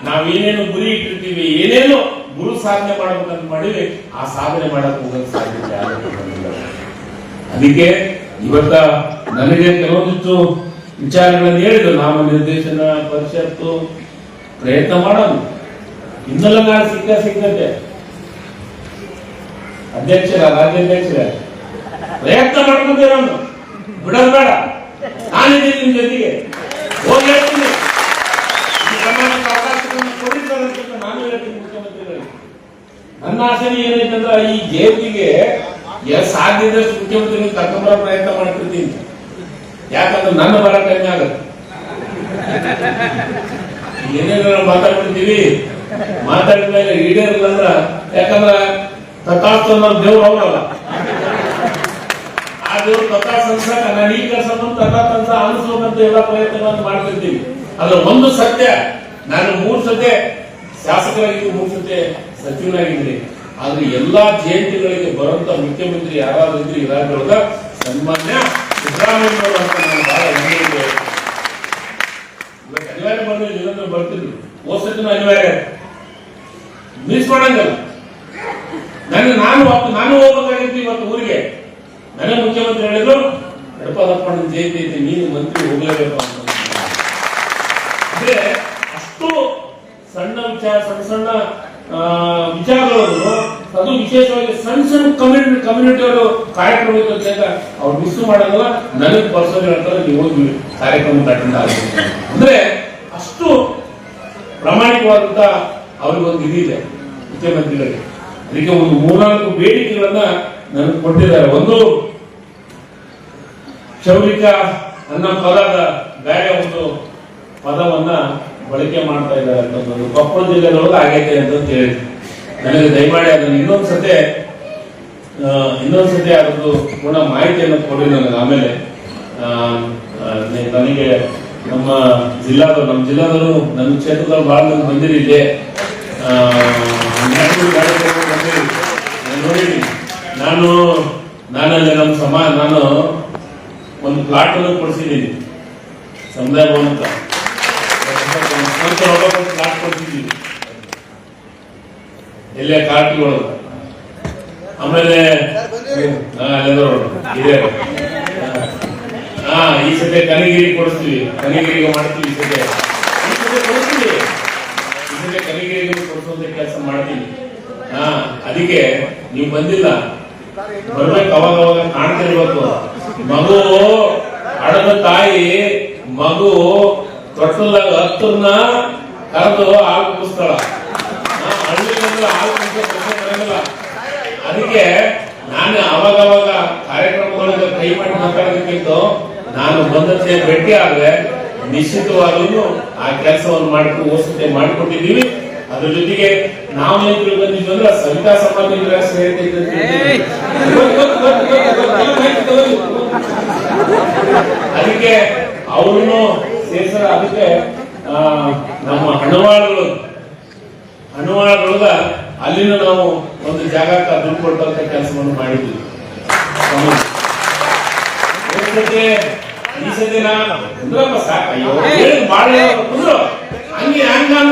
ನಾವೇನೇನು ಗುರಿ ಇಟ್ಟಿರ್ತೀವಿ, ಏನೇನು ಗುರು ಸಾಧನೆ ಮಾಡಬೇಕಂತ ಮಾಡಿವಿ ಆ ಸಾಧನೆ ಮಾಡಕ್ ಹೋಗಕ್ ಸಾಧ್ಯತೆ. ಅದಕ್ಕೆ ಇವತ್ತ ನನಗೆ ಕೆಲವೊಂದಿಷ್ಟು ವಿಚಾರಗಳನ್ನು ಹೇಳಿದ್ರು. ನಾಮ ನಿರ್ದೇಶನ ಪರಿಷತ್ತು ಪ್ರಯತ್ನ ಮಾಡೋದು. ಇನ್ನೆಲ್ಲ ನಾಳೆ ಸಿಕ್ಕ ಸಿಕ್ಕತ್ತೆ ಅಧ್ಯಕ್ಷರ ರಾಜ್ಯಾಧ್ಯಕ್ಷರ. ಪ್ರಯತ್ನ ಮಾಡ್ಕೊಂತೀರ ಬಿಡೋದು ಬೇಡ. ನಾನಿದ್ದೀನಿ ನಿಮ್ ಜೊತೆಗೆ. ಹೋಗಿ ಹೇಳ್ತೀನಿ. ನನ್ನ ಆಸೆ ಏನೈತಂದ್ರ ಈ ಜೇಬಿಗೆ ಸಾಧ್ಯದಷ್ಟು ಮುಖ್ಯಮಂತ್ರಿ ಕರ್ಕೊಂಬರೋ ಪ್ರಯತ್ನ ಮಾಡ್ತಿರ್ತೀನಿ. ಯಾಕಂದ್ರೆ ನನ್ನ ಬರ ಕಡಿಮೆ ಆಗುತ್ತೆ. ಏನೇನೋ ಮಾತಾಡ್ಬಿಡ್ತೀವಿ ಮಾತಾಡಿದ ಮೇಲೆ ಈಡೇರಿಲ್ಲ ಅಂದ್ರ ಯಾಕಂದ್ರ ತಥಾಸ್ತು ಅನ್ನೋ ದೇವ್ರು ಅವರಲ್ಲ. ಆ ದೇವ್ರು ತಥಾಸ್ ಅನ್ಸಕ ನಾನು ಈ ಕೆಲಸ ಅನ್ಸ ಅನಿಸ್ಬೇಕಂತ ಎಲ್ಲ ಪ್ರಯತ್ನಗಳನ್ನು ಮಾಡ್ತಿರ್ತೀವಿ ಅದ್ರ ಒಂದು ಸತ್ಯ, ನಾನು ಮೂರು ಸತೆ ಶಾಸಕರಾಗಿದ್ದು ಮೂರ್ ಸತೆ ಸಚಿವನಾಗಿದ್ದೀನಿ ಆದ್ರೆ ಎಲ್ಲಾ ಜಯಂತಿಗಳಿಗೆ ಬರುವಂತ ಮುಖ್ಯಮಂತ್ರಿ ಯಾರಾದ್ರೂ ರಾಜ್ಯದೊಳಗ ಸನ್ಮಾನ್ಯ ಸಿದ್ದರಾಮಯ್ಯ ಅನಿವಾರ್ಯ ಬಂದ್ರೆ ಇಲ್ಲಂದ್ರೆ ಬರ್ತಿದ್ರು. ಹೋಸತ್ತಿನ ಅನಿವಾರ್ಯ. ಮಿಸ್ ಮಾಡಂಗಲ್ಲ. ನನ್ನ ನಾನು ನಾನು ಹೋಗ್ಬೇಕಾಗಿತ್ತು ಇವತ್ತು ಊರಿಗೆ. ನನಗೆ ಮುಖ್ಯಮಂತ್ರಿ ಹೇಳಿದ್ರು ಎಡಪದಪ್ಪನ ಜಯಂತಿ ಐತಿ, ನೀನು ಮಂತ್ರಿ ಹೋಗ್ಲೇಬೇಕು ಅಂತ. ಅಂದ್ರೆ ಅಷ್ಟು ಸಣ್ಣ ವಿಚಾರ ಸಣ್ಣ ಸಣ್ಣ ಆ, ವಿಚಾರಗಳನ್ನು ಅದು ವಿಶೇಷವಾಗಿ ಸಣ್ಣ ಸಣ್ಣ ಕಮ್ಯುನಿಟಿ ಅವರು ಕಾರ್ಯಕ್ರಮ ಇತ್ತು ಅಂತ ಅವ್ರು ಮಿಸ್ ಮಾಡಲ್ಲ ನನಗೆ ಪರ್ಸನ್ ಹೇಳ್ತಾರೆ ನೀವು ಹೋಗಿ ಕಾರ್ಯಕ್ರಮ ಅಟೆಂಡ್ ಅಂದ್ರೆ ಅಷ್ಟು ಪ್ರಾಮಾಣಿಕವಾದಂತ ಅವ್ರಿಗೊಂದು ಇದಿದೆ ಮುಖ್ಯಮಂತ್ರಿಗಳಿಗೆ. ಅದಕ್ಕೆ ಒಂದು ಮೂರ್ನಾಲ್ಕು ಬೇಡಿಕೆಗಳನ್ನ ನನಗೆ ಕೊಟ್ಟಿದ್ದಾರೆ. ಒಂದು ಕ್ಷೌರಿಕ ನನ್ನ ಪದದ ಬೇರೆ ಒಂದು ಪದವನ್ನ ಬಳಕೆ ಮಾಡ್ತಾ ಇದ್ದಾರೆ ಅಂತಂದ್ರೆ ಕೊಪ್ಪಳ ಜಿಲ್ಲೆದೊಳಗೆ ಆಗೈತೆ ಅಂತ ಹೇಳಿ ನನಗೆ ದಯಮಾಡಿ ಅದನ್ನು ಇನ್ನೊಂದು ಇನ್ನೊಂದ್ಸತಿ ಆ, ಇನ್ನೊಂದು ಸತಿ ಅದ್ರದ್ದು ಪೂರ್ಣ ಮಾಹಿತಿಯನ್ನು ಕೊಡಿ ನನಗೆ. ಆಮೇಲೆ ನನಗೆ ನಮ್ಮ ಜಿಲ್ಲಾದವರು ನಮ್ಮ ಜಿಲ್ಲಾದವರು ನನ್ನ ಕ್ಷೇತ್ರದಲ್ಲಿ ಭಾಳ ಮಂದಿ ಬಂದಿರಿದೆ ನೋಡಿದ್ದೀನಿ. ನಾನು ನಾನಲ್ಲಿ ನಮ್ಮ ಸಮಾ ನಾನು ಒಂದು ಪ್ಲಾಟ್ ಅನ್ನು ಕೊಡಿಸಿದ್ದೀನಿ. ಸಮುದಾಯ ಭವನ ಪ್ಲಾಟ್ ಕೊಡಿಸಿದ್ದೀವಿ ಎಲ್ಲೇ ಕಾರ್ಟ್ಗಳು ಆಮೇಲೆ ಇದೆ. ಹಾ, ಈ ಸತಿ ಕನಗಿರಿ ಕೊಡಿಸ್ತೀವಿ. ಕನಗಿರಿಗೆ ಮಾಡ್ತೀವಿ ಈ ಸತೆ. ಈ ಸತೆ ಕೊಡಿಸ್ತೀವಿ. ಈ ಸತೆ ಕೊಡಿಸುವಂತ ಕೆಲಸ ಮಾಡ್ತೀವಿ. ಹಾ, ಅದಕ್ಕೆ ನೀವು ಬಂದಿಲ್ಲ. ಬರ್ಬೇಕು, ಅವಾಗ ಅವಾಗ ಕಾಣ್ತಿರ್ಬೇಕು ಮಗು ಹಡದ ತಾಯಿ, ಮಗು ತೊಟ್ಟಲ್ದಾಗ ಹತ್ತನ್ನ ಕರೆದು ಹಾಲು ಕುಡಿಸ್ತಾಳ. ಹಳ್ಳಿಗಂದ್ರೆ ಹಾಲು ಕುಡಿಸೋ ಅದಕ್ಕೆ ನಾನು ಅವಾಗ ಅವಾಗ ಕಾರ್ಯಕ್ರಮಗಳಿಗೆ ಕೈ ಮಾಡಿ ಮಾತಾಡೋದಕ್ಕಿಂತ ನಾನು ಬಂದಂತೆ ಭೇಟಿ ಆದ್ರೆ ನಿಶ್ಚಿತವಾಗಿಯೂ ಆ ಕೆಲಸವನ್ನು ಮಾಡ್ಕೊಂಡು ಓಸತೆ ಮಾಡಿಕೊಟ್ಟಿದ್ದೀವಿ. ಅದ್ರ ಜೊತೆಗೆ ನಾವು ಏನ್ ತಿಳ್ಕೊಂಡಿದ್ವಿ ಅಂದ್ರೆ ಸವಿತಾ ತಗೊಳ್ಳಿ. ಅದಕ್ಕೆ ಅವ್ರನ್ನು ಸೇರ್ಸರ ಅದಕ್ಕೆ ನಮ್ಮ ಹಣವಾಳಗಳು ಹಣವಾಳಗಳ ಅಲ್ಲಿನ ನಾವು ಒಂದು ಜಾಗಕ್ಕೆ ದುಡ್ಡು ಕೊಟ್ಟಂತ ಕೆಲಸವನ್ನು ಮಾಡಿದ್ವಿ. ಈ ಸತಿ ಕುಂದ್ರಪ್ಪ ಹಂಗೆ ಹಂಗ ನಾನು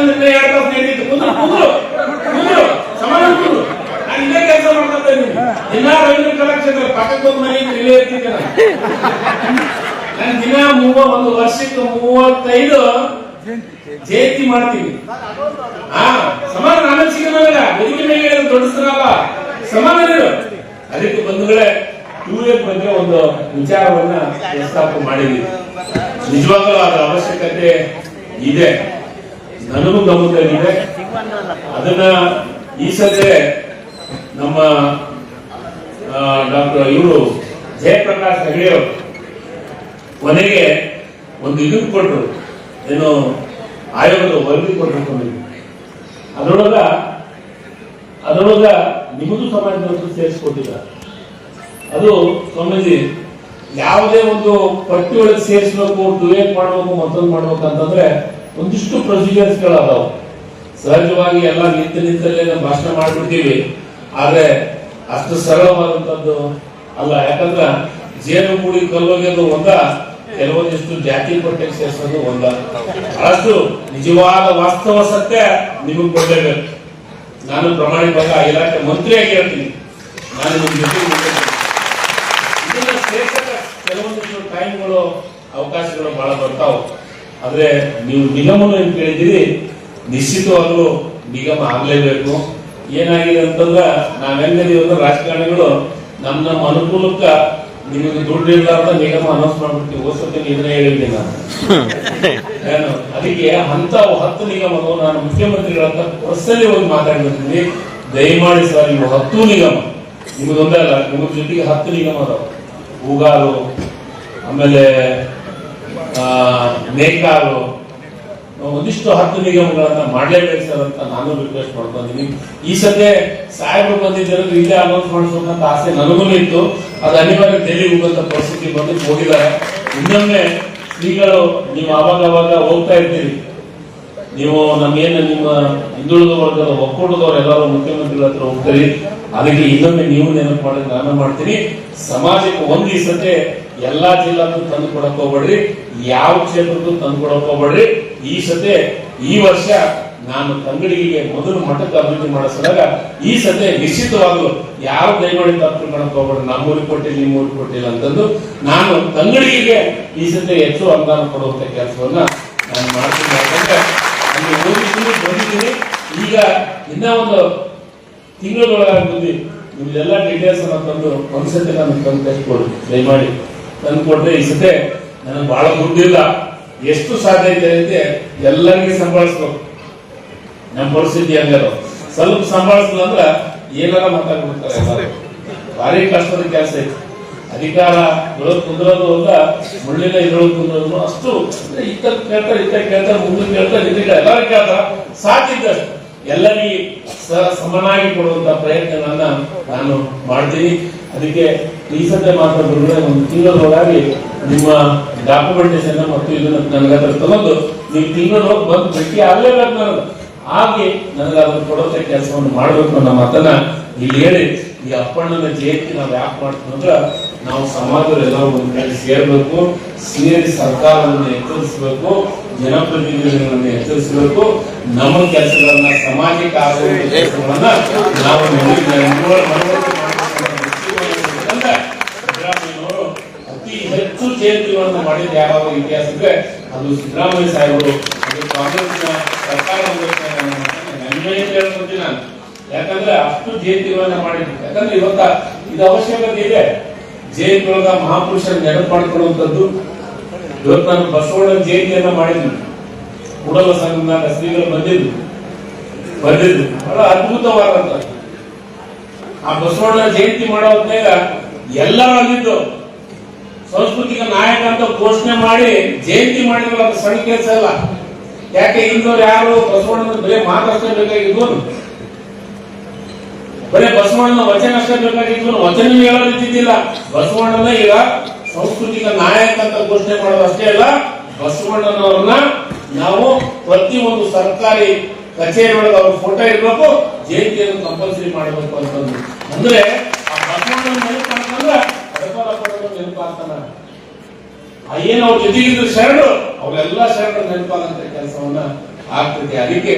ಕೆಲಸ ಮಾಡ್ತಾ ಇದ್ದೀನಿ. ದಿನ ರೈಲ್ವೆ ಕಲಾಕ್ಷೇತ್ರ ಪಕ್ಕಕ್ಕೆ ಒಂದು ಮನೆ ಇಲ್ಲೇ ಇರ್ತಿದ್ದೆ ನಾನು ದಿನ ಮೂವ, ಒಂದು ವರ್ಷಕ್ಕೆ ಮೂವತ್ತೈದು ಜಯಂತಿ ಮಾಡ್ತೀವಿ ಹಾ ಸಮಾನ ನಾನು ಸಿಗಲ್ಲ ಬದುಕಿನ ಮೇಲೆ ಏನು ದೊಡ್ಡ ಸ್ಥಳ ಅಲ್ಲ ಸಮಾನ ಇರು. ಅದಕ್ಕೆ ಬಂಧುಗಳೇ ಟೂರಿಯಂ ಬಗ್ಗೆ ಒಂದು ವಿಚಾರವನ್ನ ಪ್ರಸ್ತಾಪ ಮಾಡಿದ್ವಿ. ನಿಜವಾಗಲೂ ಅದರ ಅವಶ್ಯಕತೆ ಇದೆ. ನನಗೂ ಗಮನದಲ್ಲಿದೆ ಅದನ್ನ ಈ ಸದ್ಯ ನಮ್ಮ ಡಾಕ್ಟರ್ ಇವರು ಜಯಪ್ರಕಾಶ್ ಹೆಗಡೆ ಅವರು ಕೊನೆಗೆ ಒಂದು ಇದು ಕೊಟ್ಟರು ಏನು ಆಯೋಗದ ವರದಿ ಕೊಟ್ಟರು ಅದರೊಳಗ ಅದರೊಳಗ ನಿಮಗೂ ಸಮಾಜದವರು ಸೇರಿಸ್ಕೊಟ್ಟಿಲ್ಲ ಅದು ಸ್ವಾಮೀಜಿ, ಯಾವುದೇ ಒಂದು ಪಟ್ಟಿ ಒಳಗೆ ಸೇರಿಸ್ಬೇಕು ಡುವೇಟ್ ಮಾಡಬೇಕು, ಮತ್ತೊಂದು ಮಾಡಬೇಕು ಅಂತಂದ್ರೆ ಒಂದಿಷ್ಟು ಪ್ರೊಸೀಜರ್ಸ್ಗಳು ಅದಾವ. ಸಹಜವಾಗಿ ಎಲ್ಲ ನಿಂತ ನಿಂತಲ್ಲೇ ನಾವು ಭಾಷಣ ಮಾಡಿಬಿಡ್ತೀವಿ. ಆದ್ರೆ ಅಷ್ಟು ಸರಳವಾದಂತದ್ದು ಅಲ್ಲ. ಯಾಕಂದ್ರ ಜೇನು ಮೂಡಿ ಕಲ್ಲೋಗ್ಯೋದು ಒಂದ ಕೆಲವೊಂದಿಷ್ಟು ಜಾತಿ ಪಟ್ಟಿ ಸೇರಿಸೋದು ಒಂದ ಬಹಳಷ್ಟು ನಿಜವಾದ ವಾಸ್ತವ ಸತ್ಯ ನಿಮಗೆ ಕೊಡಲೇಬೇಕು. ನಾನು ಪ್ರಾಮಾಣಿಕವಾಗಿ ಆ ಇಲಾಖೆ ಮಂತ್ರಿಯಾಗಿ ಹೇಳ್ತೀನಿ. ನಾನು ನಿಮ್ ಜೊತೆ ಕೆಲವೊಂದಿಷ್ಟು ಟೈಮ್ಗಳು, ಅವಕಾಶಗಳು ಬಹಳ ಬರ್ತಾವ. ಆದ್ರೆ ನೀವು ನಿಗಮನ ಕೇಳಿದ್ದೀರಿ. ನಿಶ್ಚಿತವಾಗ್ಲೂ ನಿಗಮ ಆಗ್ಲೇಬೇಕು. ಏನಾಗಿದೆ ಅಂತಂದ್ರ ನಾವೆಂಗದೀವಿ ರಾಜಕಾರಣಿಗಳು ನಮ್ಮ ನಮ್ಮ ಅನುಕೂಲಕ್ಕ ನಿಮಗೆ ದುಡ್ಡು ಇರ್ಲಾರ್ದ ನಿಗಮ ಅನೌನ್ಸ್ ಮಾಡ್ಬಿಡ್ತೀವಿ ಹೋಸತಿ ಇದನ್ನೇ ಹೇಳಿದ್ದೆ ನಾನು. ಏನು? ಅದಕ್ಕೆ ಅಂತ ಹತ್ತು ನಿಗಮಗಳು ನಾನು ಮುಖ್ಯಮಂತ್ರಿಗಳ ಹತ್ರ ಪರ್ಸನಲಿ ಹೋಗಿ ಮಾತಾಡಿರ್ತೀನಿ ದಯಮಾಡಿ ಸರ್ ನೀವು ಹತ್ತು ನಿಗಮ. ನಿಮಗೊಂದೇ ಅಲ್ಲ, ನಿಮ್ಮ ಜೊತೆಗೆ ಹತ್ತು ನಿಗಮ ಅದಾವ. ಹೂಗಾರು ಆಮೇಲೆ ನೇಕಾರು ಒಂದಿಷ್ಟು ಹತ್ತು ನಿಗಮಗಳನ್ನ ಮಾಡಲೇಬೇಕು ಸರ್ ಅಂತ ನಾನು ರಿಕ್ವೆಸ್ಟ್ ಮಾಡ್ಕೊಂಡಿದ್ದೀನಿ ಈ ಸದ್ಯ ಸಾಹೇಬರು ಬಂದಿದ್ದರು ಇಲ್ಲೇ ಅನೌನ್ಸ್ ಮಾಡಿಸ್ಬೇಕಂತ ಆಸೆ ನನಗೂ ಇತ್ತು. ಅದು ಅನಿವಾರ್ಯ ಡೆಲ್ಲಿ ಹೋಗುವಂತ ಪರಿಸ್ಥಿತಿ ಬಂದು ಹೋಗಿದ್ದಾರೆ. ಇನ್ನೊಮ್ಮೆ ಶ್ರೀಗಳು, ನೀವು ಆವಾಗ ಅವಾಗ ಹೋಗ್ತಾ ಇರ್ತೀರಿ. ನೀವು ನಮ್ಗೇನು ನಿಮ್ಮ ಹಿಂದುಳಿದ ವರ್ಗದ ಒಕ್ಕೂಟದವ್ರು ಎಲ್ಲರೂ ಮುಖ್ಯಮಂತ್ರಿಗಳ ಹತ್ರ ಹೋಗ್ತೀರಿ. ಅದಕ್ಕೆ ಇನ್ನೊಮ್ಮೆ ನೀವು ನೆನಪು ಮಾಡಿ ನಾನು ಮಾಡ್ತೀನಿ. ಸಮಾಜಕ್ಕೆ ಒಂದು ಈ ಎಲ್ಲಾ ಜಿಲ್ಲಾನು ತಂದು ಕೊಡಕ್ ಹೋಗ್ಬೇಡ್ರಿ. ಯಾವ ಕ್ಷೇತ್ರದ್ದು ತಂದು ಕೊಡಕ್ ಹೋಗ್ಬೇಡ್ರಿ. ಈ ಸತೆ ಈ ವರ್ಷ ನಾನು ತಂಗಡಿಗೆ ಮೊದಲು ಮಠಕ್ಕೆ ಅಭಿವೃದ್ಧಿ ಮಾಡಿಸಿದಾಗ ಈ ಸತೆ ನಿಶ್ಚಿತವಾಗ್ಲು ಯಾವ ದಯಮಾಡಿ ತಪ್ಪು ಮಾಡಕ್ ಹೋಗ್ಬೇಡ್ರಿ. ನಮ್ಮೂರಿಗೆ ಕೊಟ್ಟಿಲ್ಲ, ನಿಮ್ಮೂರಿಗೆ ಕೊಟ್ಟಿಲ್ಲ ಅಂತಂದು ನಾನು ತಂಗಡಿಗೆ ಈ ಸತೆ ಹೆಚ್ಚು ಅನುದಾನ ಕೊಡುವಂತ ಕೆಲಸವನ್ನ ನಾನು ಮಾಡ್ತೀನಿ. ಯಾಕಂದ್ರೆ ಈಗ ಇನ್ನ ಒಂದು ತಿಂಗಳೊಳಗಾಗಿ ನಿಮ್ದೆಲ್ಲ ಡೀಟೇಲ್ಸ್ ಅನ್ನ ತಂದು ಒಂದ್ಸತಿ ನಾನು ತಂದು ಕೊಡು, ದಯಮಾಡಿ. ತಂದು ಕೊಟ್ರೆ ಈ ಸತೆ ನನಗೆ ಬಹಳ ದುಡ್ಡಿಲ್ಲ. ಎಷ್ಟು ಸಾಧ್ಯ ಐತೆ ಎಲ್ಲರಿಗೂ ಸಂಭಾಳಿಸ್ಬೇಕು. ನಮ್ಮ ಪರಿಸ್ಥಿತಿ ಅಂದ್ರೆ ಸ್ವಲ್ಪ ಸಂಭಾಳಿಸಲ್ಲ ಅಂದ್ರೆ ಏನಾರ ಮಾತಾಡ್ಬಿಡ್ತಾರೆ ಭಾರಿ ಕಷ್ಟದ ಕೆಲಸ ಐತಿ. ಅಧಿಕಾರ ಇಳೋದ್ ಕುಂದ್ರೋದು ಅಂತ ಮುಳ್ಳಿನ ಇರೋದು ಕುಂದ್ರೋದು ಅಷ್ಟು ಇತ್ತ ಕೇಳ್ತಾರೆ ಇತ್ತ ಕೇಳ್ತಾರೆ ಮುಂದೆ ಕೇಳ್ತಾರೆ ಇತ್ತ ಎಲ್ಲರೂ ಕೇಳ್ತಾರ. ಸಾಧ್ಯದಷ್ಟು ಎಲ್ಲರಿಗೂ ಸಮನಾಗಿ ಕೊಡುವಂತ ಪ್ರಯತ್ನಗಳನ್ನ ನಾನು ಮಾಡ್ತೀನಿ. ಅದಕ್ಕೆ ಈ ಸದ್ಯ ಬಂದ್ರೆ ಒಂದು ತಿಂಗಳೊಳಗಾಗಿ ನಿಮ್ಮ ಡಾಕ್ಯುಮೆಂಟೇಶನ್ ಮತ್ತು ಇದನ್ನ ನನಗೆ ಅದ್ರ ತಗೊಂಡು ನೀವು ತಿಂಗಳೊಳಗೆ ಬಂದು ಭೇಟಿ ಆಗ್ಲೇಬೇಕು ನನಗೆ. ಹಾಗೆ ನನಗೆ ಅದನ್ನು ಕೊಡೋದ ಕೆಲಸವನ್ನು ಮಾಡಬೇಕು ಅನ್ನೋ ಮಾತನ್ನ ಇಲ್ಲಿ ಹೇಳಿ, ಈ ಅಪ್ಪಣ್ಣನ ಜಯಂತಿ ನಾವು ಯಾಕೆ ಮಾಡ್ತೀವಿ ಅಂದ್ರೆ ನಾವು ಸಮಾಜದಲ್ಲೆಲ್ಲರೂ ಒಂದು ಕಡೆ ಸೇರ್ಬೇಕು, ಸೇರಿ ಸರ್ಕಾರವನ್ನು ಎಚ್ಚರಿಸಬೇಕು. ಜನಪ್ರತಿನಿಧಿಗಳನ್ನು ಎಚ್ಚರಿಸಬೇಕು. ನಮ್ಮ ಕೆಲಸಗಳನ್ನ ಸಮಾಜಕ್ಕೆ ಆಗುವಂತ ಕೆಲಸಗಳನ್ನ ನಾವು ಅಂತ ಹೆಚ್ಚು ಜಯಂತಿಗಳನ್ನು ಮಾಡಿದ ಯಾವ ಇತಿಹಾಸಕ್ಕೆ ಅದು ಸಿದ್ದರಾಮಯ್ಯ ಸಾಹೇಬರು. ಅದು ಕಾಂಗ್ರೆಸ್ನ ಸರ್ಕಾರ ಹೇಳ್ಕೊಡ್ತೀನಿ ನಾನು. ಯಾಕಂದ್ರೆ ಅಷ್ಟು ಜಯಂತಿಗಳನ್ನ ಮಾಡಿದ್ರು. ಯಾಕಂದ್ರೆ ಇವತ್ತ ಇದು ಅವಶ್ಯಕತೆ ಇದೆ. ಜಯಂತಿ ಒಳಗ ಮಹಾಪುರುಷರ ನೆನಪು ಮಾಡ್ಕೊಳ್ಳುವಂಥದ್ದು ಇವತ್ತು ನಾನು ಬಸವಣ್ಣನ ಜಯಂತಿಯನ್ನ ಮಾಡಿದ್ವಿ. ಕೂಡಲ ಸಂಘದಾಗ ಶ್ರೀಗಳು ಬಂದಿದ್ವಿ. ಬಂದಿದ್ವಿ. ಬಹಳ ಅದ್ಭುತವಾದಂತ. ಆ ಬಸವಣ್ಣ ಜಯಂತಿ ಮಾಡೋ ಹೊತ್ತಾಗ ಎಲ್ಲರೂ ಆಗಿದ್ದು ಸಾಂಸ್ಕೃತಿಕ ನಾಯಕ ಅಂತ ಘೋಷಣೆ ಮಾಡಿ ಜಯಂತಿ ಮಾಡಿದ್ರಲ್ಲ ಅದು ಸಣ್ಣ ಕೆಲಸ ಅಲ್ಲ. ಯಾಕೆ ಇಂದವ್ರು ಯಾರು ಬಸವಣ್ಣನ ಬರೀ ಮಾತಷ್ಟೇ ಬೇಕಾಗಿದ್ವು? ಬರೀ ಬಸವಣ್ಣನ ವಚನ ಅಷ್ಟೇ ಬೇಕಾಗಿತ್ತು ವಚನ ಹೇಳೋದಿದ್ದಿಲ್ಲ ಬಸವಣ್ಣನ ಈಗ ಸಾಂಸ್ಕೃತಿಕ ನಾಯಕ ಅಂತ ಘೋಷಣೆ ಮಾಡೋದು ಅಷ್ಟೇ ಅಲ್ಲ, ಬಸವಣ್ಣನವ್ರನ್ನ ನಾವು ಪ್ರತಿ ಒಂದು ಸರ್ಕಾರಿ ಕಚೇರಿ ಒಳಗೆ ಅವ್ರ ಫೋಟೋ ಇರಬೇಕು ಜಯಂತಿಯನ್ನು ಕಂಪಲ್ಸರಿ ಮಾಡಬೇಕು ಅಂತಂದು ಅಂದ್ರೆ ಆ ಬಸವಣ್ಣನ ನೆನಪಾಗ್ತಂದ್ರೆ ನೆನಪಾಗ್ತಾನ ಏನು ಅವ್ರ ಜೊತೆಗಿದ್ರು ಶರಣರು, ಅವರೆಲ್ಲ ಶರಣರು ನೆನಪಾಗಂತ ಕೆಲಸವನ್ನ ಆಗ್ತದೆ. ಅದಕ್ಕೆ